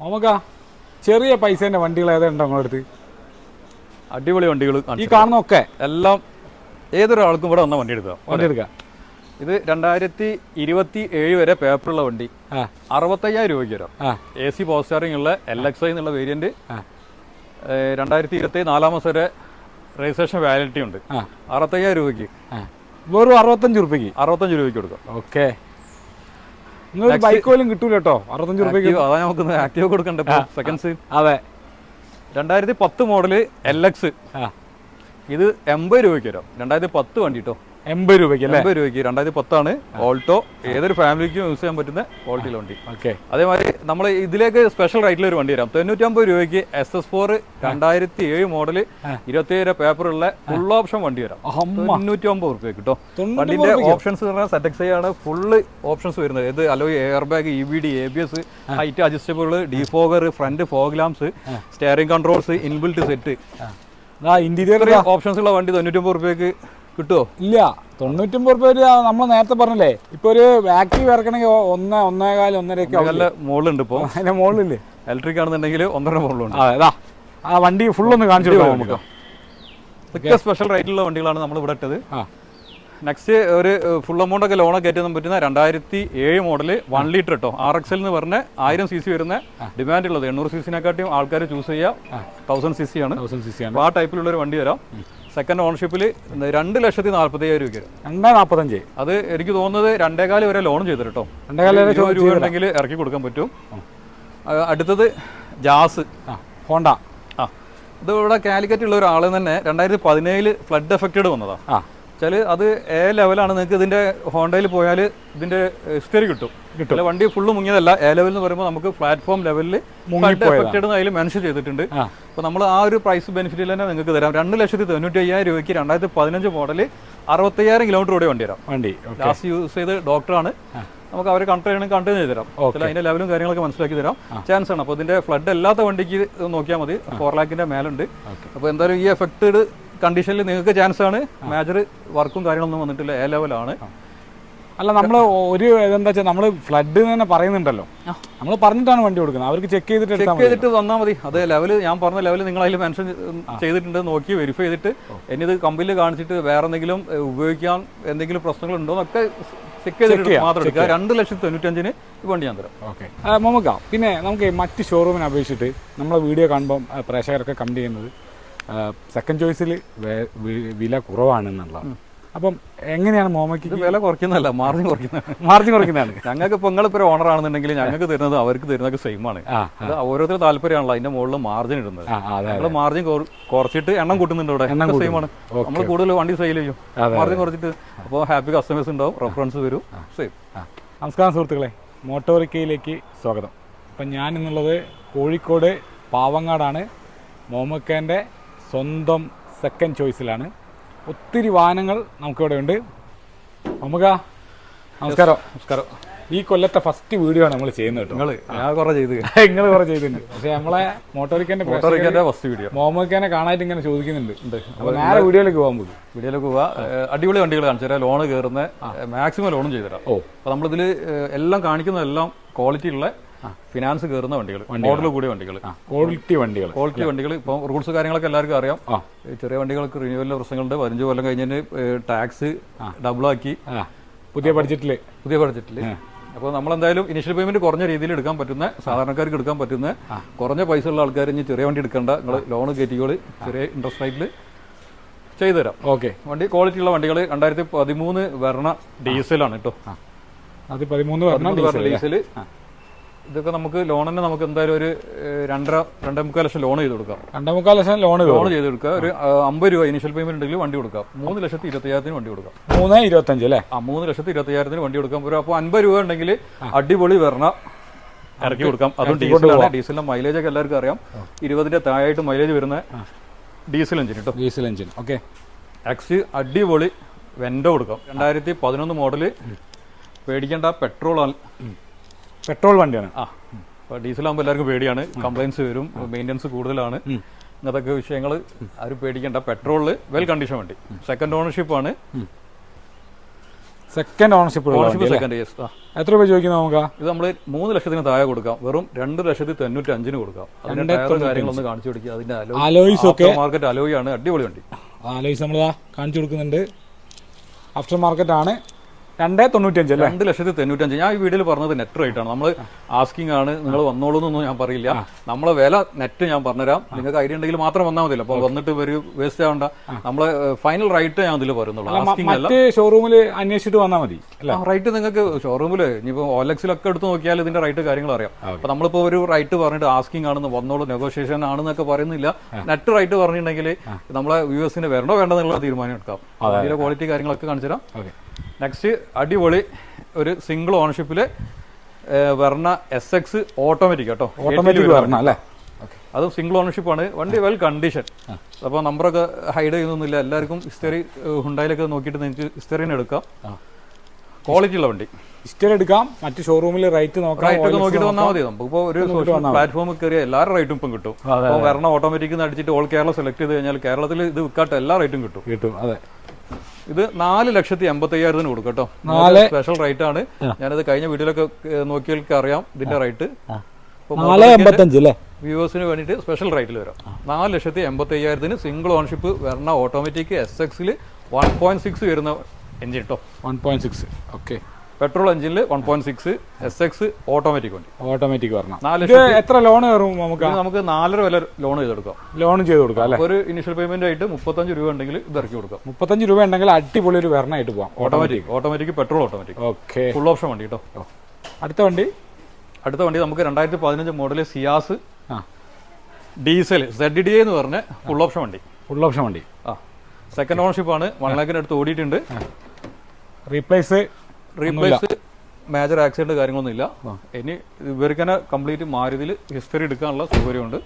നമുക്ക് ചെറിയ പൈസേന്റെ വണ്ടികൾ ഏതാണ്ടോ നിങ്ങളടുത്ത് അടിപൊളി വണ്ടികൾ ഈ കാണുന്നൊക്കെ എല്ലാം ഏതൊരാൾക്കും ഇവിടെ വന്ന വണ്ടി എടുക്കാം. വണ്ടി എടുക്കാം. ഇത് രണ്ടായിരത്തി ഇരുപത്തി ഏഴ് വരെ പേപ്പറുള്ള വണ്ടി. അറുപത്തയ്യായിരം രൂപയ്ക്ക് വരാം. എ സി പവർ സ്റ്റാറിംഗ് ഉള്ള എൽ എക്സ് ഐ എന്നുള്ള വേരിയന്റ് രണ്ടായിരത്തി ഇരുപത്തി നാലാം മാസം വരെ രജിസ്ട്രേഷൻ വാലിഡിറ്റി ഉണ്ട്. അറുപത്തയ്യായിരം രൂപയ്ക്ക്. വെറും അറുപത്തഞ്ച് രൂപയ്ക്ക് അറുപത്തഞ്ച് രൂപയ്ക്ക് കൊടുക്കാം. ഓക്കെ. ബൈക്ക് പോലും കിട്ടൂല കേട്ടോ അറുപത്തഞ്ച് റുപ്യക്ക് Active- അതാ നമുക്ക് ആക്റ്റീവ് കൊടുക്കണ്ടേ സെക്കൻഡ്സ് അതെ. രണ്ടായിരത്തി പത്ത് മോഡൽ എൽ എക്സ് ഇത് എൺപത് രൂപയ്ക്ക് വരാം. രണ്ടായിരത്തി പത്ത് വണ്ടി കേട്ടോ എൺപത് രൂപയ്ക്ക് അല്ലേ? എൺപത് രൂപയ്ക്ക് രണ്ടായിരത്തി പത്താണ്. ഓൾട്ടോ ഏതൊരു ഫാമിലിക്കും യൂസ് ചെയ്യാൻ പറ്റുന്ന ക്വാളിറ്റിയിലെ വണ്ടി. ഓക്കെ അതേമാതിരി നമ്മൾ ഇതിലേക്ക് സ്പെഷ്യൽ റേറ്റിൽ ഒരു വണ്ടി തരാം. തൊണ്ണൂറ്റമ്പത് രൂപയ്ക്ക് എസ് എസ് ഫോർ രണ്ടായിരത്തി ഏഴ് മോഡൽ ഇരുപത്തിയേഴ് പേപ്പറുള്ള ഫുൾ ഓപ്ഷൻ വണ്ടി വരാം അമ്മ തൊണ്ണൂറ്റി കിട്ടോ. വണ്ടിന്റെ ഓപ്ഷൻസ് പറഞ്ഞാൽ സെറ്റക്സ് ആണ്. ഫുള്ള് ഓപ്ഷൻസ് വരുന്നത്. ഇത് alloy air bag E B D A B S height adjustable defogger front fog lamps steering controls inbuilt set interior options ഉള്ള വണ്ടി തൊണ്ണൂറ്റൊമ്പത് റുപ്യക്ക് കിട്ടുമോ ഇല്ല. തൊണ്ണൂറ്റൊമ്പത് റുപ്യ നമ്മൾ നേരത്തെ പറഞ്ഞല്ലേ ഇപ്പൊ ഒരു ആക്റ്റീവ് ഇറക്കണമെങ്കിൽ ഒന്ന് ഒന്നേകാൽ ഒന്നരയൊക്കെ മുകളിലുണ്ട് ഇപ്പോൾ അതിന്റെ മുകളിലില്ലേ? ഇലക്ട്രിക് ആണെന്നുണ്ടെങ്കിൽ ഒന്നര മുകളിലുണ്ട്. ആ ആ വണ്ടി ഫുൾ ഒന്ന് കാണിച്ചു കൊടുക്കാം നമുക്ക്. ഇതൊക്കെ സ്പെഷ്യൽ റേറ്റിലുള്ള വണ്ടികളാണ് നമ്മൾ ഇവിടെ ഇട്ടത്. നെക്സ്റ്റ് ഒരു ഫുൾ എമൗണ്ട് ഒക്കെ ലോണൊക്കെ കയറ്റാൻ പറ്റുന്ന രണ്ടായിരത്തി ഏഴ് മോഡൽ വൺ ലിറ്റർ കേട്ടോ ആർ എക്സ് എന്ന് പറഞ്ഞ ആയിരം സി സി വരുന്ന ഡിമാൻഡ് ഉള്ളത്. എണ്ണൂറ് സി സിനെക്കാട്ടിയും ആൾക്കാർ ചൂസ് ചെയ്യുക തൗസൻഡ് സി സി ആണ്. ആ ടൈപ്പിലുള്ള ഒരു വണ്ടി തരാം സെക്കൻഡ് ഓണർഷിപ്പിൽ രണ്ട് ലക്ഷത്തി നാൽപ്പത്തി അയ്യായിരം രൂപ വരും രണ്ടേ നാൽപ്പത്തഞ്ച് അത് എനിക്ക് തോന്നുന്നത് രണ്ടേകാൽ വരെ ലോൺ ചെയ്തു കേട്ടോ രണ്ടേകാൽ വരെ ഇരുപത് രൂപ ഉണ്ടെങ്കിൽ ഇറക്കി കൊടുക്കാൻ പറ്റും. അടുത്തത് ജാസ്. ഹോണ്ട. ആ. ഇത് ഇവിടെ കാലിക്കറ്റ് ഉള്ള ഒരാൾ തന്നെ രണ്ടായിരത്തി പതിനേഴിൽ ഫ്ലഡ് എഫക്റ്റഡ് വന്നതാണ് ആ. വെച്ചാൽ അത് എ ലെവലാണ് നിങ്ങൾക്ക് ഇതിന്റെ ഹോണ്ടയിൽ പോയാൽ ഇതിന്റെ ഹിസ്റ്ററി കിട്ടും. കിട്ടും. വണ്ടി ഫുള്ള് മുങ്ങിയതല്ല. എ ലെവൽ എന്ന് പറയുമ്പോൾ നമുക്ക് പ്ലാറ്റ്ഫോം ലെവലിൽ എഫക്റ്റഡ് അതിൽ മെൻഷൻ ചെയ്തിട്ടുണ്ട്. അപ്പോൾ നമ്മൾ ആ ഒരു പ്രൈസ് ബെനിഫിറ്റിൽ തന്നെ നിങ്ങൾക്ക് തരാം. രണ്ട് ലക്ഷത്തി തൊണ്ണൂറ്റി അയ്യായിരം രൂപയ്ക്ക് രണ്ടായിരത്തി പതിനഞ്ച് മോഡൽ അറുപത്തയ്യായിരം കിലോമീറ്റർ കൂടെ വണ്ടി തരാം. വണ്ടി. ലാസ്റ്റ് യൂസ് ചെയ്ത് ഡോക്ടറാണ് നമുക്ക് അവരെ കണ്ടു ചെയ്യണമെങ്കിൽ കണ്ടിന്യൂ ചെയ്ത് തരാം. അതിന്റെ ലെവലും കാര്യങ്ങളൊക്കെ മനസ്സിലാക്കി തരാം. ചാൻസ് ആണ്. അപ്പോൾ ഇതിന്റെ ഫ്ലഡ് അല്ലാത്ത വണ്ടിക്ക് നോക്കിയാൽ മതി. ഫോർ ലാക്കിന്റെ മേലുണ്ട്. അപ്പോൾ എന്തായാലും ഈ എഫക്റ്റഡ് കണ്ടീഷനിൽ നിങ്ങൾക്ക് ചാൻസ് ആണ്. മേജർ വർക്കും കാര്യങ്ങളൊന്നും വന്നിട്ടില്ല. എ ലെവലാണ് അല്ല നമ്മൾ ഒരു ഇതെന്താ വെച്ചാൽ നമ്മൾ ഫ്ലഡ് തന്നെ പറയുന്നുണ്ടല്ലോ. നമ്മൾ പറഞ്ഞിട്ടാണ് വണ്ടി കൊടുക്കുന്നത്. അവർക്ക് ചെക്ക് ചെയ്തിട്ട് ചെക്ക് ചെയ്തിട്ട് വന്നാൽ മതി. അത് ലെവൽ ഞാൻ പറഞ്ഞ ലെവൽ നിങ്ങൾ അതിൽ മെൻഷൻ ചെയ്തിട്ടുണ്ട്. നോക്കി വെരിഫൈ ചെയ്തിട്ട് ഇനി ഇത് കമ്പനിയിൽ കാണിച്ചിട്ട് വേറെ എന്തെങ്കിലും ഉപയോഗിക്കാൻ എന്തെങ്കിലും പ്രശ്നങ്ങൾ ഉണ്ടോ എന്നൊക്കെ ചെക്ക് ചെയ്തിട്ട് മാത്രം എടുക്കുക. രണ്ട് ലക്ഷത്തി തൊണ്ണൂറ്റഞ്ചിന് വണ്ടി ഞാൻ തരാം. ഓക്കെ. മമ്മക്ക പിന്നെ നമുക്ക് മറ്റ് ഷോറൂമിനെ അപേക്ഷിച്ചിട്ട് നമ്മളെ വീഡിയോ കാണുമ്പോൾ പ്രേക്ഷകരൊക്കെ കമന്റ് ചെയ്യുന്നത്. സെക്കൻഡ് ചോയ്സിൽ വില കുറവാണെന്നുള്ളതാണ് അപ്പം എങ്ങനെയാണ് മോമയ്ക്ക് വില കുറയ്ക്കുന്നതല്ല മാർജിൻ കുറയ്ക്കുന്ന മാർജിൻ കുറയ്ക്കുന്നതാണ്. ഞങ്ങൾക്ക് ഇപ്പോൾ നിങ്ങളിപ്പോൾ ഓണർ ആണെന്നുണ്ടെങ്കിൽ ഞങ്ങൾക്ക് തരുന്നത് അവർക്ക് തരുന്നതൊക്കെ സെയിം ആണ്. അത് ഓരോരുത്തർ താല്പര്യമാണല്ലോ അതിന്റെ മുകളിൽ മാർജിൻ ഇടുന്നത്. നമ്മൾ മാർജിൻ കുറച്ചിട്ട് എണ്ണം കൂട്ടുന്നുണ്ട് ഇവിടെ. എണ്ണം സെയിം ആണ്. നമ്മൾ കൂടുതൽ വണ്ടി സെയിൽ ചെയ്യും. മാർജിൻ കുറച്ചിട്ട് അപ്പോൾ ഹാപ്പി കസ്റ്റമേഴ്സ് ഉണ്ടാവും റെഫറൻസ് വരും സെയിം ആ. നമസ്കാരം സുഹൃത്തുക്കളെ. മോട്ടോറിക്കയിലേക്ക് സ്വാഗതം. അപ്പം ഞാൻ ഇന്നുള്ളത് കോഴിക്കോട് പാവങ്ങാടാണ്. മോമക്കേന്റെ സ്വന്തം സെക്കൻഡ് ചോയ്സിലാണ് ഒത്തിരി വാഹനങ്ങൾ നമുക്കിവിടെ ഉണ്ട്. അമ്മക നമസ്കാരം. നമസ്കാരം. ഈ കൊല്ലത്തെ ഫസ്റ്റ് വീഡിയോ ആണ് നമ്മൾ ചെയ്യുന്നത് കേട്ടോ. നിങ്ങൾ ഞാൻ കുറെ ചെയ്ത്. നിങ്ങൾ കുറെ ചെയ്തിട്ടുണ്ട്. പക്ഷെ നമ്മളെ മോട്ടോറിക്കന്റെ മോട്ടോറിക്കാന്റെ ഫസ്റ്റ് വീഡിയോ മോമോക്കാനെ കാണാനായിട്ട് ഇങ്ങനെ ചോദിക്കുന്നുണ്ട്. അപ്പൊ നേരെ വീഡിയോയിലേക്ക് പോകാൻ പോകും. വീഡിയോയിലേക്ക് പോവാ. അടിപൊളി വണ്ടികൾ കാണിച്ചു തരാം. ലോണ് കയറുന്ന മാക്സിമം ലോണും ചെയ്തു തരാം. ഓ. അപ്പൊ നമ്മളിതിൽ എല്ലാം കാണിക്കുന്നതെല്ലാം ക്വാളിറ്റി ഉള്ള ഫിനാൻസ് കയറുന്ന വണ്ടികൾ മോഡൽ കൂടിയ വണ്ടികൾ. ക്വാളിറ്റി വണ്ടികൾ. ക്വാളിറ്റി വണ്ടികൾ. ഇപ്പോൾ റൂൾസ് കാര്യങ്ങളൊക്കെ എല്ലാവർക്കും അറിയാം. ചെറിയ വണ്ടികൾക്ക് റിന്യൂവലിന്റെ പ്രശ്നങ്ങളുണ്ട്. പതിനഞ്ച് കൊല്ലം കഴിഞ്ഞതിന് ടാക്സ് ഡബിൾ ആക്കി. പുതിയ ബഡ്ജറ്റിൽ പുതിയ ബഡ്ജറ്റിൽ അപ്പോൾ നമ്മൾ എന്തായാലും ഇനിഷ്യൽ പേയ്മെന്റ് കുറഞ്ഞ രീതിയിൽ എടുക്കാൻ പറ്റുന്ന സാധാരണക്കാർക്ക് എടുക്കാൻ പറ്റുന്ന കുറഞ്ഞ പൈസ ഉള്ള ആൾക്കാർ ഇനി ചെറിയ വണ്ടി എടുക്കേണ്ട. നിങ്ങൾ ലോൺ കയറ്റിക്കോളി. ചെറിയ ഇൻട്രസ്റ്റ് റേറ്റിൽ ചെയ്തു തരാം ഓക്കെ. വണ്ടി ക്വാളിറ്റി ഉള്ള വണ്ടികൾ രണ്ടായിരത്തി പതിമൂന്ന് വരണ ഡീസലാണ് കേട്ടോ അത് പതിമൂന്ന് ഡീസൽ ഇതൊക്കെ നമുക്ക് ലോണിന് നമുക്ക് എന്തായാലും ഒരു രണ്ടര രണ്ടേ മുക്കാൽ ലക്ഷം ലോൺ ചെയ്ത് കൊടുക്കാം. രണ്ടേ മുക്കാൽ ലക്ഷം ലോൺ ലോൺ ചെയ്ത് കൊടുക്കുക. ഒരു അമ്പത് രൂപ ഇനിഷ്യൽ പേയ്മെന്റ് ഉണ്ടെങ്കിൽ വണ്ടി കൊടുക്കാം. മൂന്ന് ലക്ഷത്തി ഇരുപത്തിയായിരത്തിന് വണ്ടി കൊടുക്കാം. മൂന്ന് ഇരുപത്തഞ്ച് അല്ലേ? ആ മൂന്ന് ലക്ഷത്തി ഇരുപത്തിയായിരത്തിന് വണ്ടി കൊടുക്കാം. ഒരു അപ്പോൾ അൻപത് രൂപ ഉണ്ടെങ്കിൽ അടിപൊളി വരണ ഇറക്കി കൊടുക്കാം. അതും ഡീസലാണ്. ഡീസലിന്റെ മൈലേജ് ഒക്കെ എല്ലാവർക്കും അറിയാം. ഇരുപതിന്റെ താഴായിട്ട് മൈലേജ് വരുന്ന ഡീസൽ എഞ്ചിൻ കേട്ടോ ഡീസൽ എഞ്ചിൻ. ഓക്കെ. എക്സ് അടിപൊളി വെൻഡോ കൊടുക്കാം. രണ്ടായിരത്തി പതിനൊന്ന് മോഡൽ പേടിക്കേണ്ട പെട്രോൾ പെട്രോൾ വണ്ടിയാണ്. ആ ഡീസൽ ഡീസലാകുമ്പോൾ എല്ലാവർക്കും പേടിയാണ്. കംപ്ലൈൻസ് വരും മെയിന്റനൻസ് കൂടുതലാണ്. ഇങ്ങനത്തെ വിഷയങ്ങൾ ആരും പേടിക്കേണ്ട. പെട്രോളിൽ വെൽ കണ്ടീഷൻ വണ്ടി. സെക്കൻഡ് ഓണർഷിപ്പ് ആണ്. Second ownership ownership second yes എത്ര രൂപ ചോദിക്കുന്നത് നമുക്ക്? ഇത് നമ്മൾ മൂന്ന് ലക്ഷത്തിന് താഴെ കൊടുക്കാം. വെറും രണ്ട് ലക്ഷത്തി തൊണ്ണൂറ്റി അഞ്ചിന് കൊടുക്കാം. അതിന്റെ ടയറും കാര്യങ്ങളൊന്ന് കാണിച്ചു കൊടുക്കുക അതിന്റെ Alloys ഒക്കെ? മാർക്കറ്റ് അലോയി ആണ്. അടിപൊളി വണ്ടി. അലോയ്സ് നമ്മൾ കാണിച്ചു കൊടുക്കുന്നുണ്ട്. ആഫ്റ്റർ മാർക്കറ്റ് ആണ്. രണ്ടേ തൊണ്ണൂറ്റഞ്ച് അല്ലേ? രണ്ട് ലക്ഷത്തി തൊണ്ണൂറ്റഞ്ച് ഞാൻ ഈ വീഡിയോയിൽ പറഞ്ഞത് നെറ്റ് റേറ്റ് ആണ്. നമ്മൾ ആസ്കിംഗ് ആണ്. നിങ്ങൾ വന്നോളൂ എന്നൊന്നും ഞാൻ പറയില്ല. നമ്മളെ വില നെറ്റ് ഞാൻ പറഞ്ഞുതരാം. നിങ്ങൾക്ക് ഐഡിയ ഉണ്ടെങ്കിൽ മാത്രം വന്നാൽ മതിയല്ലോ. അപ്പോൾ വന്നിട്ട് ഒരു വേസ്റ്റ് ആവണ്ട. നമ്മളെ ഫൈനൽ റൈറ്റ് ഞാൻ ഇതിൽ പറയുന്നുള്ളൂ. ആസ്കിംഗ് അല്ല. ഷോറൂമിൽ അന്വേഷിച്ചിട്ട് വന്നാൽ മതി റൈറ്റ് നിങ്ങൾക്ക് ഷോറൂമിൽ ഇനിയിപ്പോൾ ഓലക്സിലൊക്കെ എടുത്ത് നോക്കിയാൽ ഇതിന്റെ റൈറ്റ് കാര്യങ്ങൾ അറിയാം. അപ്പൊ നമ്മളിപ്പോ ഒരു റൈറ്റ് പറഞ്ഞിട്ട് ആസ്കിംഗ് ആണെന്ന് വന്നോളൂ നെഗോഷിയേഷൻ ആണെന്നൊക്കെ പറയുന്നില്ല. നെറ്റ് റൈറ്റ് പറഞ്ഞിട്ടുണ്ടെങ്കിൽ നമ്മളെ വ്യൂവേഴ്സിന് വരണോ വേണ്ടോ എന്നുള്ള തീരുമാനം എടുക്കാം. അതിന്റെ ക്വാളിറ്റി കാര്യങ്ങളൊക്കെ കാണിച്ചു തരാം ഓക്കെ. നെക്സ്റ്റ് അടിപൊളി ഒരു സിംഗിൾ ഓണർഷിപ്പിൽ വരണ എസ് എക്സ് ഓട്ടോമാറ്റിക് കേട്ടോ. ഓട്ടോമാറ്റിക് വരണം അല്ലേ? അത് സിംഗിൾ ഓണർഷിപ്പ് ആണ്. വണ്ടി വെൽ കണ്ടീഷൻ അപ്പോൾ നമ്പറൊക്കെ ഹൈഡ് ചെയ്യുന്നൊന്നുമില്ല. എല്ലാവർക്കും ഹിസ്റ്ററി ഹുണ്ടായിലൊക്കെ നോക്കിയിട്ട് നിങ്ങൾക്ക് ഹിസ്റ്ററിന് എടുക്കാം. ക്വാളിറ്റി ഉള്ള വണ്ടി. ഹിസ്റ്ററി എടുക്കാം. മറ്റ് ഷോറൂമിൽ റേറ്റ് നോക്കാം. റൈറ്റ് ഒക്കെ നോക്കിയിട്ട് വന്നാൽ മതി. നമുക്കിപ്പോ ഒരു സോഷ്യൽ പ്ലാറ്റ്ഫോമിൽ കയറിയ എല്ലാ റേറ്റും ഇപ്പം കിട്ടും. അപ്പോൾ വരണ ഓട്ടോമാറ്റിക് അടിച്ചിട്ട് ഓൾ കേരള സെലക്ട് ചെയ്ത് കഴിഞ്ഞാൽ കേരളത്തിൽ ഇത് വിൽക്കാട്ട് എല്ലാ റേറ്റും കിട്ടും. കിട്ടും. അതെ. ഇത് നാല് ലക്ഷത്തി എൺപത്തി അയ്യായിരത്തിന് കൊടുക്കും കേട്ടോ. നാല് സ്പെഷ്യൽ റേറ്റ് ആണ്. ഞാനിത് കഴിഞ്ഞ വീഡിയോയിലൊക്കെ നോക്കിയാൽ അറിയാം ഇതിന്റെ റേറ്റ് വ്യൂവേഴ്സിന് വേണ്ടിട്ട് സ്പെഷ്യൽ റേറ്റിൽ വരാം. നാല് ലക്ഷത്തി എൺപത്തി അയ്യായിരത്തിന് സിംഗിൾ ഓൺഷിപ്പ് വരണ ഓട്ടോമാറ്റിക് എസ് എക്സിൽ വൺ പോയിന്റ് സിക്സ് വരുന്ന എഞ്ചിൻ കേട്ടോ one point six okay petrol എഞ്ചിനിൽ one point six S X automatic വണ്ടി. ഓട്ടോമാറ്റിക് വരണം. നാല് എത്ര ലോൺ കയറും നമുക്ക്? നമുക്ക് നാലര വില ലോൺ ചെയ്തെടുക്കാം. ലോൺ ചെയ്ത് കൊടുക്കാം അല്ലേ? ഒരു ഇനിഷ്യൽ പേയ്മെന്റ് ആയിട്ട് മുപ്പത്തഞ്ച് രൂപ ഉണ്ടെങ്കിൽ ഇത് ഇറക്കി കൊടുക്കാം. മുപ്പത്തഞ്ച് രൂപ ഉണ്ടെങ്കിൽ അടിപൊളി ഒരു വരണമായിട്ട് പോവാം. Automatic automatic petrol automatic okay full option വണ്ടി കേട്ടോ അടുത്ത വണ്ടി? അടുത്ത വണ്ടി നമുക്ക് രണ്ടായിരത്തി പതിനഞ്ച് model Ciaz diesel Z D എന്ന് പറഞ്ഞ ഫുൾ ഓപ്ഷൻ വണ്ടി. ഫുൾ ഓപ്ഷൻ വണ്ടി. ആ. സെക്കൻഡ് ഓണർഷിപ്പ് ആണ്. വൺ ലാഖിന് അടുത്ത് ഓടിയിട്ടുണ്ട്. റീപ്ലേസ് റീപ്ലേസ് മേജർ ആക്സിഡന്റ് കാര്യങ്ങളൊന്നും ഇല്ല ഇനി ഇവർക്ക് തന്നെ കംപ്ലീറ്റ് മാരുതിയിൽ ഹിസ്റ്ററി എടുക്കാനുള്ള സൗകര്യമുണ്ട്.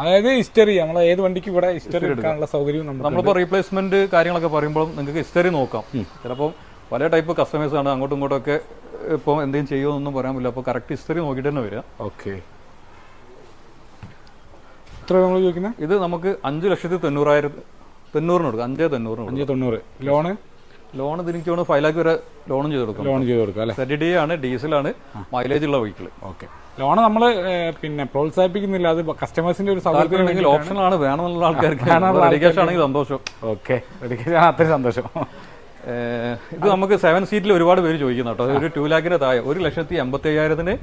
അതായത് ഹിസ്റ്ററി നമ്മൾ ഏത് വണ്ടിക്ക് ഇവിടെ ഹിസ്റ്ററി എടുക്കാനുള്ള സൗകര്യം നമ്മളിപ്പോ നമ്മളിപ്പോൾ റീപ്ലേസ്മെന്റ് കാര്യങ്ങളൊക്കെ പറയുമ്പോൾ നിങ്ങൾക്ക് ഹിസ്റ്ററി നോക്കാം. ചിലപ്പോൾ പല ടൈപ്പ് കസ്റ്റമേഴ്സ് ആണ് അങ്ങോട്ടും ഇങ്ങോട്ടും ഒക്കെ ഇപ്പോൾ എന്തെങ്കിലും ചെയ്യുമെന്നൊന്നും പറയാൻ പറ്റില്ല. അപ്പോൾ കറക്റ്റ് ഹിസ്റ്ററി നോക്കിയിട്ട് തന്നെ വരിക. ഓക്കെ. എത്ര നമ്മൾ ചോദിക്കുന്നത് ഇത് നമുക്ക് അഞ്ച് ലക്ഷത്തി തൊണ്ണൂറായിരത്തി തൊണ്ണൂറിന് കൊടുക്കാം. അഞ്ചേ തൊണ്ണൂറിന് അഞ്ചേ തൊണ്ണൂറ്. ലോണ്? ലോൺ എനിക്ക് ഫൈവ് ലാക്ക് വരെ ലോണും ചെയ്ത് കൊടുക്കും. ലോൺ ചെയ്ത് കൊടുക്കും അല്ലേ? സെഡ് ഡി ആണ് ഡീസലാണ് മൈലേജ് ഉള്ള വെഹിക്കിൾ ഓക്കെ. ലോൺ നമ്മൾ പിന്നെ പ്രോത്സാഹിപ്പിക്കുന്നില്ല. അത് കസ്റ്റമേഴ്സിന്റെ ഒരു സൗകര്യം ഓപ്ഷൻ ഓപ്ഷനാണ് വേണമെന്നുള്ള ആൾക്കാർക്ക് ആണെങ്കിൽ സന്തോഷം. ഓക്കെ. അത്രയും സന്തോഷം. ഇത് നമുക്ക് സെവൻ സീറ്റിൽ ഒരുപാട് പേര് ചോദിക്കുന്നു കേട്ടോ. ഒരു ടു ലാഖിന്റെ താഴെ ഒരു ലക്ഷത്തി എൺപത്തി അയ്യായിരത്തിന്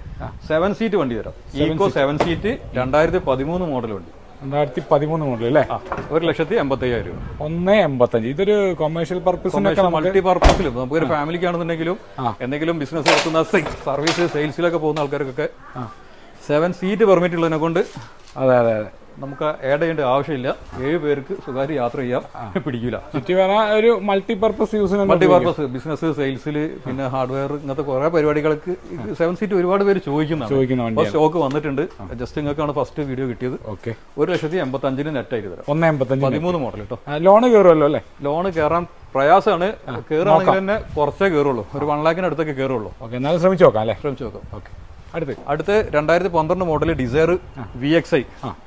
സെവൻ സീറ്റ് വണ്ടി തരാം ഈക്കോ സെവൻ സീറ്റ് രണ്ടായിരത്തി പതിമൂന്ന് മോഡൽ വണ്ടി. രണ്ടായിരത്തി പതിമൂന്ന് മുതൽ അല്ലേ ഒരു ലക്ഷത്തി എൺപത്തി അയ്യായിരം രൂപ. ഒന്ന് എൺപത്തഞ്ച്. ഇതൊരു കൊമേഴ്ഷ്യൽ പർപ്പസിനൊക്കെ മൾട്ടി പർപ്പസിലും നമുക്കൊരു ഫാമിലിക്കാണെന്നുണ്ടെങ്കിലും എന്തെങ്കിലും ബിസിനസ് നടത്തുന്ന സർവീസ് സെയിൽസിലൊക്കെ പോകുന്ന ആൾക്കാർക്കൊക്കെ സെവൻ സീറ്റ് പെർമിറ്റ് ഉള്ളതിനെ കൊണ്ട് അതെ അതെ അതെ. നമുക്ക് ആഡ് ചെയ്യേണ്ട ആവശ്യമില്ല. ഏഴ് പേർക്ക് സ്വകാര്യ യാത്ര ചെയ്യാം. പിടിക്കില്ല ഒരു multi use multipurpose multi purpose business സെയിൽസിൽ പിന്നെ ഹാർഡ്വെയർ ഇങ്ങനത്തെ കുറെ പരിപാടികൾക്ക് സെവൻ സീറ്റ് ഒരുപാട് പേര് ചോദിക്കുന്നതാണ്. സ്റ്റോക്ക് വന്നിട്ടുണ്ട്. ജസ്റ്റ് നിങ്ങൾക്കാണ് ഫസ്റ്റ് വീഡിയോ കിട്ടിയത്. ഓക്കെ ഒരു ലക്ഷത്തി എൺപത്തി അഞ്ചിന് നെറ്റ് ആയിട്ട് തരാം. ഒന്ന് എൺപത്തഞ്ച് പതിമൂന്ന് മോഡൽ കേട്ടോ ലോൺ കയറുമല്ലോ അല്ലേ? ലോൺ കയറാൻ പ്രയാസമാണ്. കയറുകയാണെങ്കിൽ തന്നെ കുറച്ചേ കയറുള്ളൂ ഒരു വൺ ലാഖിന് അടുത്തൊക്കെ കയറുള്ളൂ ഓക്കെ എന്നാലും ശ്രമിച്ചു നോക്കാം അല്ലേ? ശ്രമിച്ചു നോക്കാം. ഓക്കെ അടുത്ത്. അടുത്ത് രണ്ടായിരത്തി പന്ത്രണ്ട് model Dzire V X I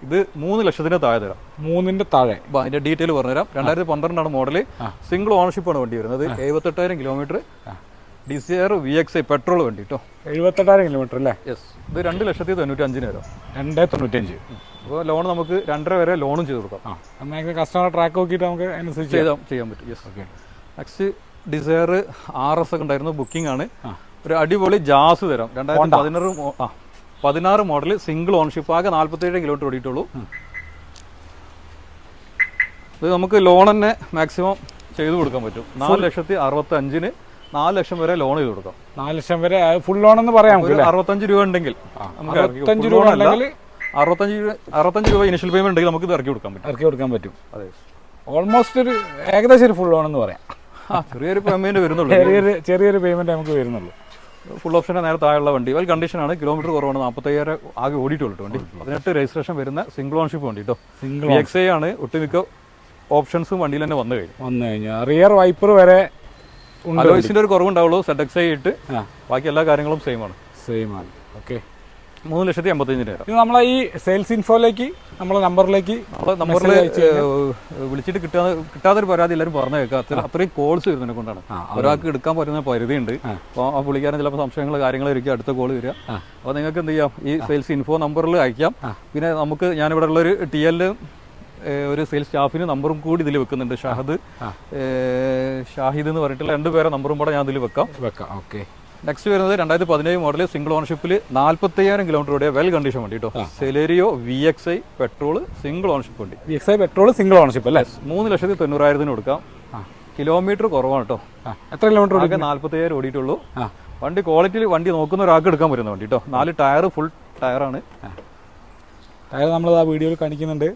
ഇത് മൂന്ന് ലക്ഷത്തിന് താഴെ തരാം. മൂന്നിന്റെ താഴെ. അതിന്റെ ഡീറ്റെയിൽ പറഞ്ഞുതരാം. രണ്ടായിരത്തി പന്ത്രണ്ടാണ് മോഡൽ സിംഗിൾ ഓണർഷിപ്പ് ആണ് വണ്ടി വരുന്നത്. എഴുപത്തെട്ടായിരം kilometre Dzire V X I petrol വണ്ടി കേട്ടോ എഴുപത്തെട്ടായിരം കിലോമീറ്റർ അല്ലേ? യെസ് ഇത് രണ്ട് ലക്ഷത്തി തൊണ്ണൂറ്റി അഞ്ചിന് വരാം രണ്ട് തൊണ്ണൂറ്റഞ്ച് അപ്പോൾ ലോൺ നമുക്ക് രണ്ടര വരെ ലോണും ചെയ്ത് കൊടുക്കാം. കസ്റ്റമർ ട്രാക്ക് നോക്കിയിട്ട് നമുക്ക് അനുസരിച്ച് ചെയ്യാൻ പറ്റും. Yes okay. Next Dzire R S ഒക്കെ ഉണ്ടായിരുന്നു ബുക്കിംഗ് ആണ്. ഒരു അടിപൊളി ജാസ് തരാം. രണ്ടായിരത്തി പതിനാറ് ആ പതിനാറ് മോഡൽ സിംഗിൾ ഓൺഷിപ്പ് ആകെ നാല്പത്തേഴ് കിലോമീറ്റർ ഓടിയിട്ടുള്ളൂ. ഇത് നമുക്ക് ലോൺ തന്നെ മാക്സിമം ചെയ്തു കൊടുക്കാൻ പറ്റും. നാല് ലക്ഷത്തി അറുപത്തി അഞ്ചിന് നാല് ലക്ഷം വരെ ലോൺ ചെയ്ത് കൊടുക്കാം. നാല് ലക്ഷം വരെ ഫുൾ ലോൺ എന്ന് പറയാം അറുപത്തഞ്ച് രൂപ ഉണ്ടെങ്കിൽ നമുക്ക് അറുപത്തഞ്ച് രൂപ അറുപത്തഞ്ച് രൂപ അറുപത്തഞ്ച് രൂപ ഇനിഷ്യൽ പേയ്മെന്റ് ഉണ്ടെങ്കിൽ നമുക്ക് ഇത് ഇറക്കി കൊടുക്കാൻ പറ്റും. ഇറക്കി കൊടുക്കാൻ പറ്റും. അതെ. ഓൾമോസ്റ്റ് ഒരു ഏകദേശം ഒരു ഫുൾ ലോൺ എന്ന് പറയാം. ചെറിയൊരു പേയ്മെന്റ് വരുന്നുള്ളൂ. ചെറിയൊരു ചെറിയൊരു പേയ്മെന്റ് നമുക്ക് വരുന്നുള്ളൂ. ഫുൾ ഓപ്ഷന്റെ നേരെ താഴെയുള്ള വണ്ടി. വെൽ കണ്ടീഷനാണ് കിലോമീറ്റർ കുറവാണ്. നാൽപ്പത്തയ്യായിരം ആകെ ഓടിയിട്ടുള്ളൂ വണ്ടി. പതിനെട്ട് രജിസ്ട്രേഷൻ വരുന്ന സിംഗിൾ ഓൺഷിപ്പ് വണ്ടി കേട്ടോ. സിംഗിൾ എക്സ് ഐ ആണ് ഒട്ടുമിക്ക ഓപ്ഷൻസും വണ്ടിയിൽ തന്നെ വന്നു കഴിഞ്ഞു. വന്നു കഴിഞ്ഞാൽ റിയർ വൈപ്പർ വരെ ഉണ്ട് അലോയ്സിന്റെ ഒരു കുറവുണ്ടാവുള്ളൂ. സെഡ് എക്സ് ഐ ഇട്ട് ബാക്കി എല്ലാ കാര്യങ്ങളും സെയിം ആണ്. സെയിം ആണ്. ഓക്കെ മൂന്ന് ലക്ഷത്തി ഇത് നമ്മളെ ഈ സെയിൽസ് ഇൻഫോയിലേക്ക് നമ്മളെ നമ്പറിലേക്ക് നമ്പറിൽ വിളിച്ചിട്ട് കിട്ടാതെ കിട്ടാത്തൊരു പരാതി എല്ലാവരും പറഞ്ഞു കേൾക്കാം അത്ര അത്രയും കോൾസ് വരുന്നതിനെ കൊണ്ടാണ്. ഒരാൾക്ക് എടുക്കാൻ പറ്റുന്ന പരിധിയുണ്ട്. അപ്പോൾ ആ പുള്ളിക്കാരൻ ചിലപ്പോൾ സംശയങ്ങൾ കാര്യങ്ങളായിരിക്കും അടുത്ത കോൾ വരിക. അപ്പോൾ നിങ്ങൾക്ക് എന്ത് ചെയ്യാം? ഈ സെയിൽസ് ഇൻഫോ നമ്പറിൽ അയക്കാം. പിന്നെ നമുക്ക് ഞാനിവിടെ ഉള്ളൊരു ടി എൽ ഒരു സെയിൽസ് സ്റ്റാഫിന് നമ്പറും കൂടി ഇതിൽ വെക്കുന്നുണ്ട്. ഷാഹിദ് ഷാഹിദ് എന്ന് പറഞ്ഞിട്ടുള്ള രണ്ടുപേരെ നമ്പറും കൂടെ ഞാൻ ഇതിൽ വെക്കാം. വെക്കാം. ഓക്കെ. നെക്സ്റ്റ് വരുന്നത് രണ്ടായിരത്തി പതിനേഴ് മോഡൽ സിംഗിൾ ഓണർഷിപ്പിൽ നാൽപ്പത്തയ്യായിരം കിലോമീറ്റർ ഓടിയ വെൽ കണ്ടീഷൻ വണ്ടി കേട്ടോ Celerio V X I petrol single ownership വണ്ടി. V X I petrol single ownership അല്ലേ? മൂന്ന് ലക്ഷത്തി തൊണ്ണൂറായിരത്തിന് കൊടുക്കാം. കിലോമീറ്റർ കുറവാണ് കേട്ടോ എത്ര കിലോമീറ്റർ ആകെ നാല്പത്തയ്യായിരം ഓടിയിട്ടുള്ളൂ. വണ്ടി ക്വാളിറ്റിയിൽ വണ്ടി നോക്കുന്ന ഒരാൾക്ക് എടുക്കാൻ പറ്റുന്ന വണ്ടി കേട്ടോ നാല് ടയർ ഫുൾ ടയറാണ്. ടയർ നമ്മൾ ആ വീഡിയോയിൽ കാണിക്കുന്നുണ്ട്.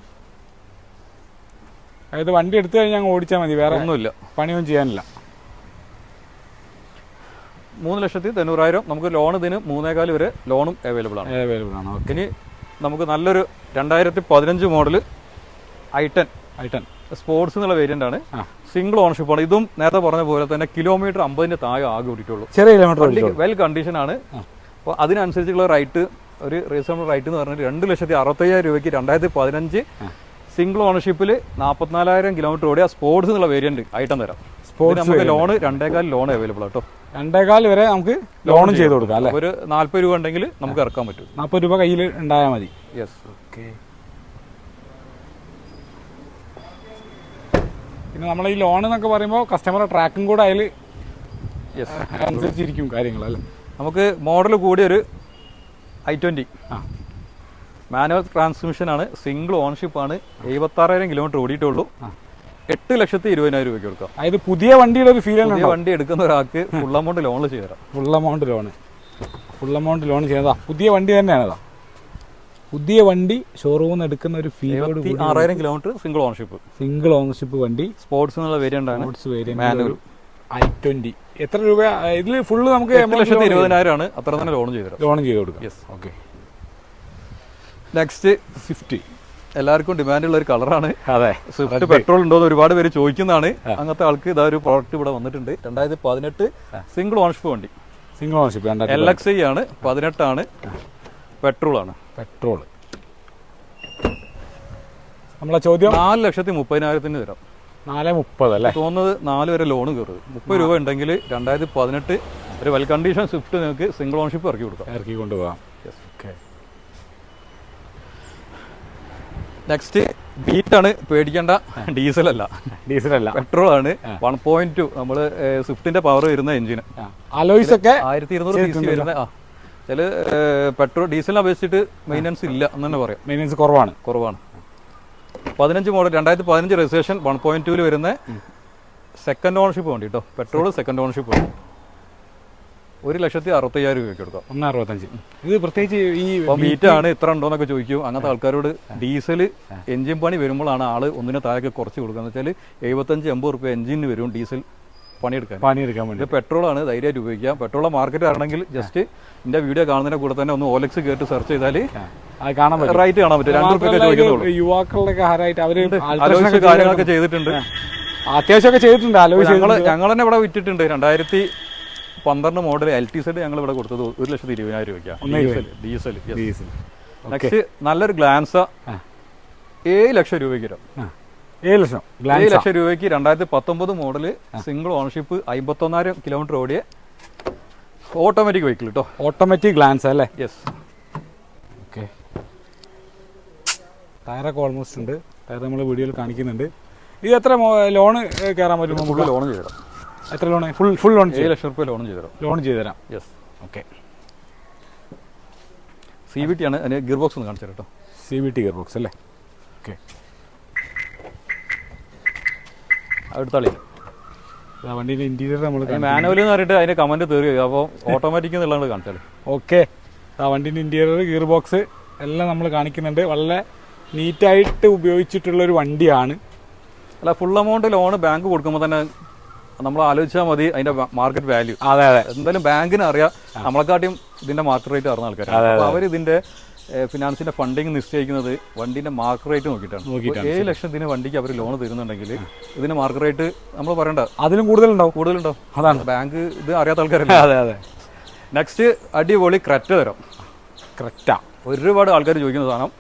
അതായത് വണ്ടി എടുത്തു കഴിഞ്ഞാൽ ഓടിച്ചാൽ മതി. വേറെ ഒന്നുമില്ല. പണിയൊന്നും ചെയ്യാനില്ല. മൂന്ന് ലക്ഷത്തി തൊണ്ണൂറായിരം. നമുക്ക് ലോൺ ഇതിന് മൂന്നേകാൽ വരെ ലോണും അവൈലബിൾ ആണ്. അവൈലബിൾ ആണ്. ഇനി നമുക്ക് നല്ലൊരു രണ്ടായിരത്തി പതിനഞ്ച് model I ten I ten sports എന്നുള്ള വേരിയന്റ് ആണ്. സിംഗിൾ ഓണർഷിപ്പ് ആണ്. ഇതും നേരത്തെ പറഞ്ഞ പോലെ തന്നെ കിലോമീറ്റർ അമ്പതിന്റെ താഴെ ആകെ ഓടിയിട്ടുള്ളൂ. ചെറിയ കിലോമീറ്റർ വെൽ കണ്ടീഷൻ ആണ്. അപ്പോൾ അതിനനുസരിച്ചുള്ള റൈറ്റ് ഒരു റീസണബിൾ റൈറ്റ് എന്ന് പറഞ്ഞാൽ രണ്ട് ലക്ഷത്തി അറുപത്തയ്യായിരം രൂപയ്ക്ക് രണ്ടായിരത്തി പതിനഞ്ച് സിംഗിൾ ഓണർഷിപ്പിൽ നാൽപ്പത്തിനാലായിരം കിലോമീറ്റർ ഓടിയ സ്പോർട്സ് എന്നുള്ള വേരിയന്റ് ഐറ്റം തരാം. നമുക്ക് ലോൺ രണ്ടേകാൽ ലോൺ അവൈലബിൾ ആട്ടോ. രണ്ടേകാൽ വരെ നമുക്ക് ലോണും ചെയ്ത് കൊടുക്കാം അല്ലേ? ഒരു നാല്പത് രൂപ ഉണ്ടെങ്കിൽ നമുക്ക് ഇറക്കാൻ പറ്റും. നാൽപ്പത് രൂപ കയ്യിൽ ഉണ്ടായാൽ മതി. യെസ് ഓക്കെ പിന്നെ നമ്മൾ ഈ ലോൺ എന്നൊക്കെ പറയുമ്പോൾ കസ്റ്റമർ ട്രാക്കും കൂടെ അതിൽ യെസ് അനുസരിച്ചിരിക്കും കാര്യങ്ങൾ അല്ലേ? നമുക്ക് മോഡൽ കൂടിയ ഒരു ഐ ട്വന്റി ആ. മാനുവൽ ട്രാൻസ്മിഷൻ ആണ് സിംഗിൾ ഓണർഷിപ്പ് ആണ്. എഴുപത്താറായിരം കിലോമീറ്റർ ഓടിയിട്ടുള്ളൂ. എട്ട് ലക്ഷത്തി ഇരുപതിനായിരം രൂപയ്ക്ക് കൊടുക്കാം. അതായത് പുതിയ വണ്ടിയുടെ ഒരു ഫീൽ ആണ് പുതിയ വണ്ടി എടുക്കുന്ന ഒരാൾക്ക് ഫുൾ എമൗണ്ട് ലോണിൽ ചെയ്തു തരാം full amount loan full amount loan ചെയ്തതാ. പുതിയ വണ്ടി തന്നെയാണതാ പുതിയ വണ്ടി ഷോറൂമിൽ നിന്ന് എടുക്കുന്ന ഒരു ഫീലോട് ആറായിരം kilometre single ownership single ownership വണ്ടി. സ്പോർട്സ് എന്നുള്ള വേരിയന്റ് ആണ്. Sports variant. ഐ ട്വന്റി എത്ര രൂപ? ഇതിൽ ഫുള്ള് നമുക്ക് ലക്ഷത്തി ഇരുപതിനായിരം ആണ്. അത്ര തന്നെ ലോൺ ചെയ്തു ലോൺ ചെയ്ത് കൊടുക്കാം. യെസ് ഓക്കെ നെക്സ്റ്റ് സ്വിഫ്റ്റ് എല്ലാവർക്കും ഡിമാൻഡ് ഉള്ള ഒരു കളറാണ് അതെ. സ്വിഫ്റ്റ് പെട്രോൾ ഉണ്ടോ എന്ന് ഒരുപാട് പേര് ചോദിക്കുന്നതാണ്. അങ്ങനത്തെ ആൾക്ക് ഇതാ ഒരു പ്രോഡക്റ്റ് ഇവിടെ വന്നിട്ടുണ്ട്. രണ്ടായിരത്തി പതിനെട്ട് സിംഗിൾ ഓൺഷിപ്പ് വണ്ടി. Single ownership L X I ആണ് പതിനെട്ടാണ് പെട്രോൾ ആണ്. പെട്രോൾ നമ്മളെ ചോദ്യം? നാല് ലക്ഷത്തി മുപ്പതിനായിരത്തിന് തരാം. നാല് മുപ്പത് അല്ലേ? തോന്നുന്നത് നാല് വരെ ലോൺ കയറും. മുപ്പത് രൂപ ഉണ്ടെങ്കിൽ രണ്ടായിരത്തി പതിനെട്ട് ഒരു വെൽ കണ്ടീഷൻ സ്വിഫ്റ്റ് നിങ്ങൾക്ക് സിംഗിൾ ഓൺഷിപ്പ് ഇറക്കി കൊടുക്കാം. ഇറക്കി കൊണ്ടുപോകാം ഓക്കെ നെക്സ്റ്റ് ബീറ്റ് ആണ് പേടിക്കേണ്ട. ഡീസൽ അല്ല ഡീസൽ അല്ല പെട്രോൾ ആണ്. വൺ പോയിന്റ് ടു നമ്മൾ സ്വിഫ്റ്റിന്റെ പവർ വരുന്ന എഞ്ചിന് അലോയ്സ് ഒക്കെ ആയിരത്തി ഇരുന്നൂറ് സി സി വരുന്ന ആ. ചില പെട്രോൾ ഡീസലിനെ അപേക്ഷിച്ചിട്ട് മെയിന്റനൻസ് ഇല്ല എന്ന് തന്നെ പറയാം. മെയിന്റനൻസ് കുറവാണ്. കുറവാണ്. പതിനഞ്ച് മോഡൽ രണ്ടായിരത്തി പതിനഞ്ച് രജിസ്ട്രേഷൻ വൺ പോയിന്റ് ടുവിൽ വരുന്ന സെക്കൻഡ് ഓണർഷിപ്പ് വേണ്ടി കേട്ടോ പെട്രോൾ സെക്കൻഡ് ഓണർഷിപ്പ് വേണ്ടി. ഒരു ലക്ഷത്തി അറുപത്തയ്യായിരം രൂപയ്ക്ക് കൊടുക്കാം. ഒന്ന് അറുപത്തഞ്ച്. ഇത് പ്രത്യേകിച്ച് ഈ മീറ്റ് ബീറ്റ് ആണ് ഇത്ര ഉണ്ടോന്നൊക്കെ ചോദിക്കും. അങ്ങനത്തെ ആൾക്കാരോട് ഡീസൽ എഞ്ചിൻ പണി വരുമ്പോഴാണ് ആൾ ഒന്നിനെ താഴേക്ക് കുറച്ച് കൊടുക്കുക. എന്ന് വെച്ചാൽ എഴുപത്തഞ്ച് എൺപത് റുപ്യ എഞ്ചിന് വരും ഡീസൽ പണിയെടുക്കാൻ. പണിയെടുക്കാൻ വേണ്ടി ആണ് ധൈര്യമായിട്ട് ഉപയോഗിക്കാം. പെട്രോൾ മാർക്കറ്റ് ആണെങ്കിൽ ജസ്റ്റ് എന്റെ വീഡിയോ കാണുന്നതിന്റെ കൂടെ തന്നെ ഒന്ന് ഓലക്സ് കേട്ട് സെർച്ച് ചെയ്താൽ കാണാൻ പറ്റും. റൈറ്റ് കാണാൻ പറ്റും. രണ്ട് റുപ്യ ചോദിക്കുന്നുള്ളൂ. യുവാക്കളുടെ ഹാരായിട്ട് കാര്യങ്ങളൊക്കെ ചെയ്തിട്ടുണ്ട്. അത്യാവശ്യമൊക്കെ ചെയ്തിട്ടുണ്ട്. ഞങ്ങൾ ഞങ്ങൾ തന്നെ ഇവിടെ വിറ്റിട്ടുണ്ട്. രണ്ടായിരത്തി പന്ത്രണ്ട് മോഡൽ എൽ ടി സെഡ് ഞങ്ങൾ ഇവിടെ കൊടുത്തത് ഒരു ലക്ഷത്തി ഇരുപതിനായിരം രൂപയ്ക്കാണ് ഡീസൽ ഡീസൽ നെക്സ്റ്റ് നല്ലൊരു ഗ്ലാൻസ ഏഴ് ലക്ഷം രൂപയ്ക്ക് വരും. ഏഴ് ലക്ഷം. ഏഴ് ലക്ഷം രൂപയ്ക്ക് രണ്ടായിരത്തി പത്തൊമ്പത് മോഡൽ സിംഗിൾ ഓണർഷിപ്പ് അമ്പത്തൊന്നായിരം കിലോമീറ്റർ ഓടിയ ഓട്ടോമാറ്റിക് വെഹിക്കിൾ കേട്ടോ ഓട്ടോമാറ്റിക് ഗ്ലാൻസ് അല്ലേ? യെസ് ഓക്കെ ടയറൊക്കെ ഓൾമോസ്റ്റ് ഉണ്ട്. ടയർ നമ്മൾ വീഡിയോയിൽ കാണിക്കുന്നുണ്ട്. ഇത് എത്ര ലോണ് കയറാൻ പറ്റും നമുക്ക്? ലോൺ എത്ര ലോൺ ഫുൾ ഫുൾ ലോൺ ഏഴ് ലക്ഷം റുപ്യ ലോൺ ചെയ്തു ലോൺ ചെയ്തു തരാം yes okay C V T ആണ്. അതിന് ഗിയർ ബോക്സ് ഒന്ന് കാണിച്ചു കേട്ടോ. C V T gear box അല്ലേ? ഓക്കെ അടുത്താളി. വണ്ടീന്റെ ഇന്റീരിയർ നമ്മൾ മാനുവൽ എന്ന് പറഞ്ഞിട്ട് അതിന്റെ കമന്റ് തീർക്കുക. അപ്പോൾ ഓട്ടോമാറ്റിക് എന്നുള്ളത് കാണിച്ചാൽ ഓക്കെ ആ വണ്ടിന്റെ ഇന്റീരിയർ ഗിയർ ബോക്സ് എല്ലാം നമ്മൾ കാണിക്കുന്നുണ്ട്. വളരെ നീറ്റായിട്ട് ഉപയോഗിച്ചിട്ടുള്ള ഒരു വണ്ടിയാണ്. അല്ല ഫുൾ എമൗണ്ട് ലോൺ ബാങ്ക് കൊടുക്കുമ്പോൾ തന്നെ നമ്മൾ ആലോചിച്ചാൽ മതി അതിന്റെ മാർക്കറ്റ് വാല്യൂ അതെ അതെ. എന്തായാലും ബാങ്കിന് അറിയാം. നമ്മളെക്കാട്ടിയും ഇതിന്റെ മാർക്കറ്റ് റേറ്റ് അറിഞ്ഞ ആൾക്കാർ അവർ ഇതിന്റെ ഫിനാൻസിന്റെ ഫണ്ടിങ് നിശ്ചയിക്കുന്നത് വണ്ടിന്റെ മാർക്കറ്റ് റേറ്റ് നോക്കിയിട്ടാണ്. ഏഴ് ലക്ഷത്തിന് വണ്ടിക്ക് അവർ ലോൺ തരുന്നുണ്ടെങ്കിൽ ഇതിന്റെ മാർക്കറ്റ് റേറ്റ് നമ്മൾ പറയണ്ട. അതിലും കൂടുതലുണ്ടാവും. കൂടുതലുണ്ടാവും. അതാണ്. ബാങ്ക് ഇത് അറിയാത്ത ആൾക്കാരല്ല? അതെ അതെ. നെക്സ്റ്റ് അടിപൊളി ക്രെറ്റ തരാം ക്രെറ്റ. ഒരുപാട് ആൾക്കാർ ചോദിക്കുന്ന സാധനം.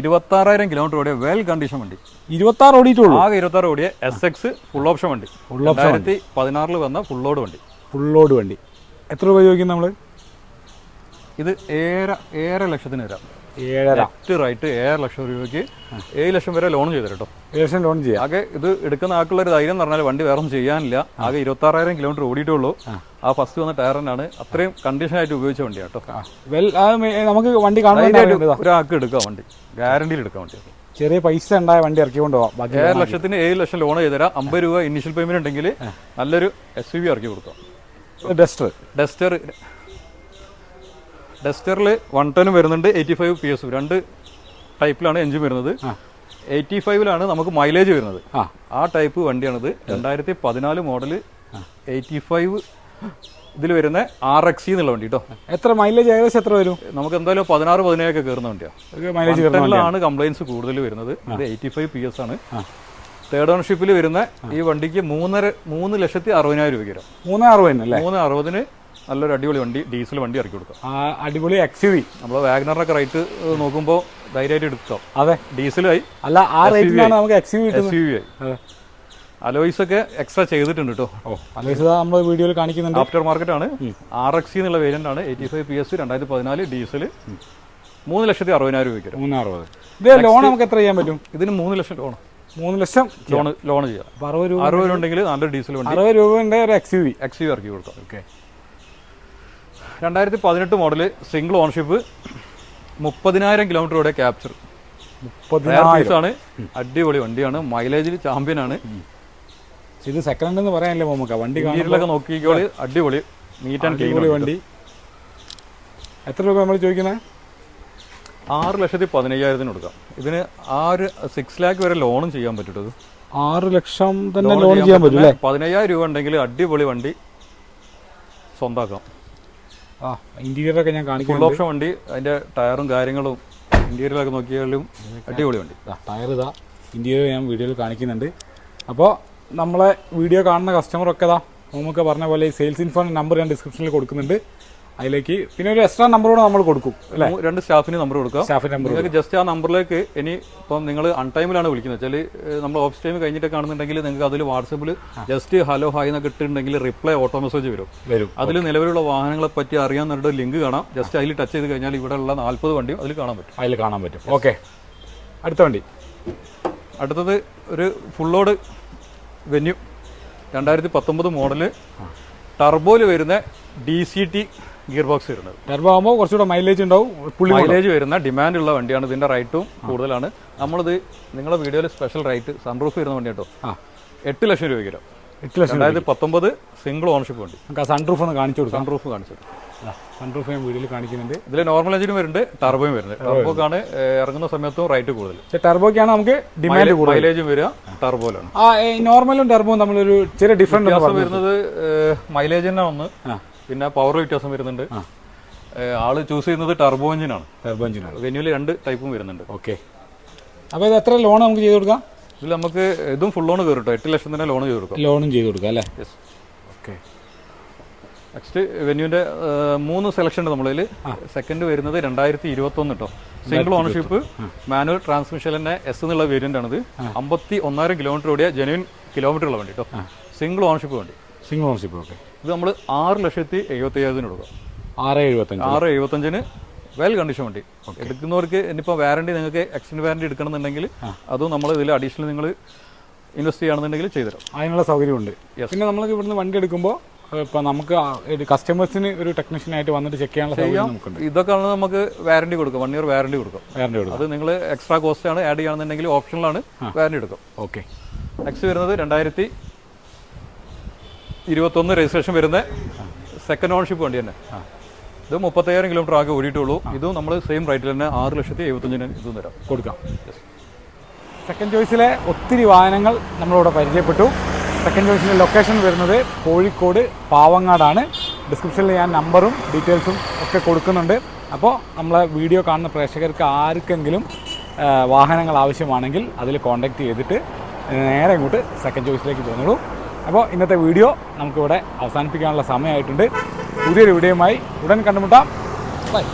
ഇരുപത്താറായിരം കിലോമീറ്റർ ഓടിയ വെൽ കണ്ടീഷൻ വണ്ടി. ഇരുപത്താറ് ഓടിയിട്ടുള്ളൂ? ആകെ ഇരുപത്താറ് ഓടിയ എസ് എക്സ് ഫുൾ ഓപ്ഷൻ വണ്ടി. Full രണ്ടായിരത്തി പതിനാറിൽ വന്ന ഫുൾ ലോഡ് വണ്ടി. ഫുൾ ലോഡ് വണ്ടി. എത്ര രൂപ ചോദിക്കും നമ്മൾ ഇത് ഏഴര ഏഴര ലക്ഷത്തിന് വരാം. ലെഫ്റ്റ് റൈറ്റ് ഏഴര ലക്ഷം രൂപയ്ക്ക് ഏഴ് ലക്ഷം വരെ ലോൺ ചെയ്തു കേട്ടോ. ഏകദേശം ലോൺ ചെയ്യാം. ആകെ ഇത് എടുക്കുന്ന ആൾക്കുള്ള ഒരു ധൈര്യം എന്ന് പറഞ്ഞാൽ വണ്ടി വേറെ ഒന്നും ചെയ്യാനില്ല ആകെ ഇരുപത്താറായിരം കിലോമീറ്റർ ഓടിയിട്ടുള്ളൂ. ആ. ഫസ്റ്റ് വന്ന ടയറിനാണ് അത്രയും കണ്ടീഷൻ ആയിട്ട് ഉപയോഗിച്ച വണ്ടി കേട്ടോ. വെൽ നമുക്ക് വണ്ടി അറിയേണ്ടതാ. ഒരാൾക്ക് എടുക്കാം വണ്ടി. ഗ്യാരണ്ടിയിൽ എടുക്കാൻ വണ്ടി. ചെറിയ പൈസ ഉണ്ടായ വണ്ടി ഇറക്കിക്കൊണ്ട് പോവാം ഏഴ് ലക്ഷത്തിന് ഏഴ് ലക്ഷം ലോൺ ചെയ്തുതരാം അമ്പത് രൂപ ഇനിഷ്യൽ പേയ്മെന്റ് ഉണ്ടെങ്കിൽ നല്ലൊരു എസ് യു വി ഇറക്കി കൊടുക്കാം. ഡസ്റ്റർ ഡസ്റ്റർ ഡസ്റ്ററിൽ വൺ ടെനും വരുന്നുണ്ട് എയ്റ്റി ഫൈവ് പി എസ് രണ്ട് ടൈപ്പിലാണ് എഞ്ചിൻ വരുന്നത്. എയ്റ്റി ഫൈവിലാണ് നമുക്ക് മൈലേജ് വരുന്നത്. ആ. ടൈപ്പ് വണ്ടിയാണിത്. രണ്ടായിരത്തി പതിനാല് മോഡൽ എയ്റ്റി ഫൈവ് ഇതിൽ വരുന്ന ആർ എക്സി എന്നുള്ള വണ്ടി കേട്ടോ എത്ര മൈലേജ് ഏകദേശം എത്ര വരും? നമുക്ക് എന്തായാലും പതിനാറ് പതിനേഴൊക്കെ കയറുന്ന വണ്ടിയാണ്. കംപ്ലൈൻസ് കൂടുതൽ വരുന്നത്. ഇത് എയ്റ്റി ഫൈവ് പി എസ് ആണ് തേർഡ് ഓണർഷിപ്പിൽ വരുന്ന ഈ വണ്ടിക്ക് മൂന്നര മൂന്ന് ലക്ഷത്തി അറുപതിനായിരം രൂപയ്ക്ക് വരും മൂന്ന് അറുപതിന് അല്ലേ? മൂന്ന് അറുപതിന് നല്ലൊരു അടിപൊളി വണ്ടി ഡീസൽ വണ്ടി ഇറക്കി കൊടുക്കാം അടിപൊളി എക്സ് വി നമ്മൾ വാഗ്നറിനൊക്കെ റേറ്റ് നോക്കുമ്പോൾ ധൈര്യമായിട്ട് എടുക്കാം അതെ. ഡീസലായി. അല്ല ആ റേറ്റിലാണ് നമുക്ക് എക്സ് വി കിട്ടുന്നത്. എസ് യു ആയി. അലോയ്സ് ഒക്കെ എക്സ്ട്രാ ചെയ്തിട്ടുണ്ട് കേട്ടോ അലോയ്സ് നമ്മൾ വീഡിയോയിൽ കാണിക്കുന്നുണ്ട്. ആഫ്റ്റർ മാർക്കറ്റ് ആണ് ആർ എക്സി എന്നുള്ള വേരിയന്റ് ആണ്. എയ്റ്റി ഫൈവ് പി എസ് രണ്ടായിരത്തി പതിനാല് ഡീസൽ മൂന്ന് ലക്ഷത്തി അറുപതിനായിരം രൂപയ്ക്ക് മൂന്നറുപത്. ഇത് ലോൺ നമുക്ക് എത്ര ചെയ്യാൻ പറ്റും? ഇതിന് മൂന്ന് ലക്ഷം ലോൺ മൂന്ന് ലക്ഷം ലോൺ ലോൺ ചെയ്യാം. അറുപത് രൂപ അറുപത് രൂപ ഉണ്ടെങ്കിൽ നല്ലൊരു ഡീസൽ വണ്ടി. അറുപത് രൂപ ഒരു X U V X U ഇറക്കി കൊടുക്കാം. ഓക്കെ രണ്ടായിരത്തി പതിനെട്ട് മോഡൽ സിംഗിൾ ഓൺഷിപ്പ് മുപ്പതിനായിരം കിലോമീറ്റർ ഓടിയ ക്യാപ്ചർ ആണ്. അടിപൊളി വണ്ടിയാണ്. മൈലേജിൽ ചാമ്പ്യൻ ആണ്. ഇത് സെക്കൻഡ് എന്ന് പറയാനല്ലേ നമുക്ക് വണ്ടി വീട്ടിലൊക്കെ നോക്കിക്കോളി. അടിപൊളി. നീറ്റ് ആൻഡ് ക്ലീൻ വണ്ടി. എത്ര രൂപ നമ്മൾ ചോദിക്കുന്നത് ആറ് ലക്ഷത്തി പതിനയ്യായിരത്തിന് കൊടുക്കാം. ഇതിന് ആ ഒരു സിക്സ് ലാക്ക് വരെ ലോണും ചെയ്യാൻ പറ്റും ആറ് ലക്ഷം തന്നെ ലോൺ ചെയ്യാൻ പറ്റും പതിനയ്യായിരം രൂപ ഉണ്ടെങ്കിൽ അടിപൊളി വണ്ടി സ്വന്താക്കാം. ആ ഇന്റീരിയർ ഒക്കെ ഞാൻ ഫുൾ ഓപ്ഷൻ വണ്ടി അതിന്റെ ടയറും കാര്യങ്ങളും ഇന്റീരിയലൊക്കെ നോക്കിയാലും അടിപൊളി വണ്ടി. ടയർ ഇതാ. ഇന്റീരിയർ ഞാൻ വീഡിയോയിൽ കാണിക്കുന്നുണ്ട്. അപ്പോൾ നമ്മളെ വീഡിയോ കാണുന്ന കസ്റ്റമറൊക്കെ ഇതാ നമുക്ക് പറഞ്ഞ പോലെ ഈ സെയിൽസ് ഇൻഫോ നമ്പർ ഞാൻ ഡിസ്ക്രിപ്ഷനിൽ കൊടുക്കുന്നുണ്ട്. അതിലേക്ക് പിന്നെ ഒരു എക്സ്ട്രാ നമ്പർ കൂടെ നമ്മൾ കൊടുക്കും അല്ലേ? രണ്ട് സ്റ്റാഫിന് നമ്പർ കൊടുക്കാം. സ്റ്റാഫിന്റെ നമ്പർ നിങ്ങൾക്ക് ജസ്റ്റ് ആ നമ്പറിലേക്ക് ഇനി ഇപ്പം നിങ്ങൾ അൺടൈമിലാണ് വിളിക്കുന്നത്. വെച്ചാൽ നമ്മൾ ഓഫീസ് ടൈം കഴിഞ്ഞിട്ടൊക്കെ കാണുന്നുണ്ടെങ്കിൽ നിങ്ങൾക്ക് അതിൽ വാട്സപ്പിൽ ജസ്റ്റ് ഹലോ ഹായ് എന്നൊക്കെ ഇട്ടിട്ടുണ്ടെങ്കിൽ റിപ്ലൈ ഓട്ടോ മെസ്സേജ് വരും. വരും. അതിൽ നിലവിലുള്ള വാഹനങ്ങളെ പറ്റി അറിയാൻ പറഞ്ഞിട്ട് ലിങ്ക് കാണാം. ജസ്റ്റ് അതിൽ ടച്ച് ചെയ്ത് കഴിഞ്ഞാൽ ഇവിടെ ഉള്ള നാൽപ്പത് വണ്ടിയും അതിൽ കാണാൻ പറ്റും. അതിൽ കാണാൻ പറ്റും. ഓക്കെ അടുത്ത വണ്ടി. അടുത്തത് ഒരു ഫുള്ളോഡ് വെന്യൂ രണ്ടായിരത്തി പത്തൊമ്പത് മോഡൽ ടർബോയിൽ വരുന്ന D C T gear box വരുന്നത്. ടെർബോ ആകുമ്പോൾ കുറച്ചുകൂടെ മൈലേജ് ഉണ്ടാവും പുള്ളി മൈലേജ് വരുന്ന ഡിമാൻഡ് ഉള്ള വണ്ടിയാണ്. ഇതിന്റെ റൈറ്റും കൂടുതലാണ്. നമ്മളിത് നിങ്ങളുടെ വീഡിയോയിൽ സ്പെഷ്യൽ റൈറ്റ് സൺറൂഫ് വരുന്ന വണ്ടി കേട്ടോ. എട്ട് ലക്ഷം രൂപ കിലോ. എട്ട് ലക്ഷം രണ്ടായിരത്തി പത്തൊമ്പത് സിംഗിൾ ഓണർഷിപ്പ് വണ്ടി. നമുക്ക് ആ സൺറൂഫ് ഒന്ന് കാണിച്ചു കൊടുക്കാം. സൺറൂഫ് കാണിച്ചു സൺറൂഫ് ഞാൻ വീഡിയോയിൽ കാണിക്കുന്നുണ്ട്. ഇതിൽ നോർമൽ എഞ്ചിനും വരുന്നുണ്ട് ടർബോയും വരുന്നുണ്ട്. ടർബോക്കാണ് ഇറങ്ങുന്ന സമയത്തും റൈറ്റ് കൂടുതൽ. ടർബോക്കാണ് നമുക്ക് ഡിമാൻഡ് കൂടുതൽ. മൈലേജും വരിക ടർബോയിലാണ് ആ നോർമലും ടർബോയും തമ്മിലൊരു ചെറിയ ഡിഫറന്റ് വരുന്നത് മൈലേജിനാണ് ഒന്ന്. പിന്നെ പവർ വ്യത്യാസം വരുന്നുണ്ട്. ആൾ ചൂസ് ചെയ്യുന്നത് ടർബോ എഞ്ചിനാണ് ടർബോ എഞ്ചിനാണ് വെന്യൂൽ രണ്ട് ടൈപ്പും വരുന്നുണ്ട്. ഓക്കെ അപ്പോൾ ഇത് എത്ര ലോൺ നമുക്ക് ചെയ്ത് കൊടുക്കാം? ഇതിൽ നമുക്ക് ഇതും ഫുൾ ലോൺ കയറും കേട്ടോ എട്ട് ലക്ഷം തന്നെ ലോൺ ചെയ്ത് കൊടുക്കാം. ലോണും ചെയ്ത് കൊടുക്കാം അല്ലേ? യെസ് ഓക്കെ നെക്സ്റ്റ് വെന്യൂന്റെ മൂന്ന് സെലക്ഷൻ ഉണ്ട് നമ്മളിൽ സെക്കൻഡ് വരുന്നത് രണ്ടായിരത്തി ഇരുപത്തി ഒന്ന് കേട്ടോ സിംഗിൾ ഓണർഷിപ്പ് മാനുവൽ ട്രാൻസ്മിഷൻ തന്നെ എസ് എന്നുള്ള വേരിയന്റ് ആണിത്. അമ്പത്തി ഒന്നായിരം കിലോമീറ്റർ ഓടിയ ജെനുവിൻ കിലോമീറ്ററുള്ള വണ്ടി കേട്ടോ സിംഗിൾ ഓണർഷിപ്പ് വണ്ടി. സിംഗിൾ ഓണർഷിപ്പ് ഓക്കെ ഇത് നമ്മൾ ആറ് ലക്ഷത്തി എഴുപത്തി അയ്യായിരത്തിന് കൊടുക്കാം. ആറ് എഴുപത്തഞ്ച്. ആറ് എഴുപത്തഞ്ചിന് വെൽ കണ്ടീഷൻ വണ്ടി. എടുക്കുന്നവർക്ക് ഇനിയിപ്പോൾ വാറണ്ടി നിങ്ങൾക്ക് എക്സ്റ്റൻഡ് വാറണ്ടി എടുക്കണമെന്നുണ്ടെങ്കിൽ അതും നമ്മൾ ഇതിൽ അഡീഷണൽ നിങ്ങൾ ഇൻവെസ്റ്റ് ചെയ്യുകയാണെന്നുണ്ടെങ്കിൽ ചെയ്തുതരാം. അതിനുള്ള സൗകര്യമുണ്ട്. പിന്നെ നമ്മൾ ഇവിടുന്ന് വണ്ടി എടുക്കുമ്പോൾ ഇപ്പം നമുക്ക് കസ്റ്റമേഴ്സിന് ഒരു ടെക്നീഷ്യൻ ആയിട്ട് വന്നിട്ട് ചെക്ക് ചെയ്യാനുള്ള സൗകര്യം നമുക്കുണ്ട്. ഇതൊക്കെ ആണ് നമുക്ക് വാറണ്ടി കൊടുക്കും. വൺ ഇയർ വാറണ്ടി കൊടുക്കും. വാറണ്ടി കൊടുക്കും. അത് നിങ്ങൾ എക്സ്ട്രാ കോസ്റ്റ് ആണ് ആഡ് ചെയ്യുകയാണെന്നുണ്ടെങ്കിൽ ഓപ്ഷനിലാണ് വാറണ്ടി എടുക്കും. ഓക്കെ നെക്സ്റ്റ് വരുന്നത് രണ്ടായിരത്തി ഇരുപത്തൊന്ന് രജിസ്ട്രേഷൻ വരുന്ന സെക്കൻഡ് ഓണർഷിപ്പ് വണ്ടി തന്നെ. ഇത് മുപ്പത്തയ്യായിരം കിലോമീറ്റർ ആകെ ഓടിയിട്ടുള്ളൂ. ഇതും നമ്മൾ സെയിം റേറ്റിൽ തന്നെ ആറ് ലക്ഷത്തി എഴുപത്തഞ്ചിന് ഇതും തരാം. കൊടുക്കാം. സെക്കൻഡ് ചോയ്സിലെ ഒത്തിരി വാഹനങ്ങൾ നമ്മളിവിടെ പരിചയപ്പെട്ടു. സെക്കൻഡ് ചോയ്സിന്റെ ലൊക്കേഷൻ വരുന്നത് കോഴിക്കോട് പാവങ്ങാടാണ്. ഡിസ്ക്രിപ്ഷനിൽ ഞാൻ നമ്പറും ഡീറ്റെയിൽസും ഒക്കെ കൊടുക്കുന്നുണ്ട്. അപ്പോൾ നമ്മളെ വീഡിയോ കാണുന്ന പ്രേക്ഷകർക്ക് ആർക്കെങ്കിലും വാഹനങ്ങൾ ആവശ്യമാണെങ്കിൽ അതിൽ കോൺടാക്റ്റ് ചെയ്തിട്ട് നേരെ ഇങ്ങോട്ട് സെക്കൻഡ് ചോയ്സിലേക്ക് പോന്നോളൂ അപ്പോൾ ഇന്നത്തെ വീഡിയോ നമുക്കിവിടെ അവസാനിപ്പിക്കാനുള്ള സമയമായിട്ടുണ്ട്. പുതിയൊരു വീഡിയോയുമായി ഉടൻ കണ്ടുമുട്ടാം. ബൈ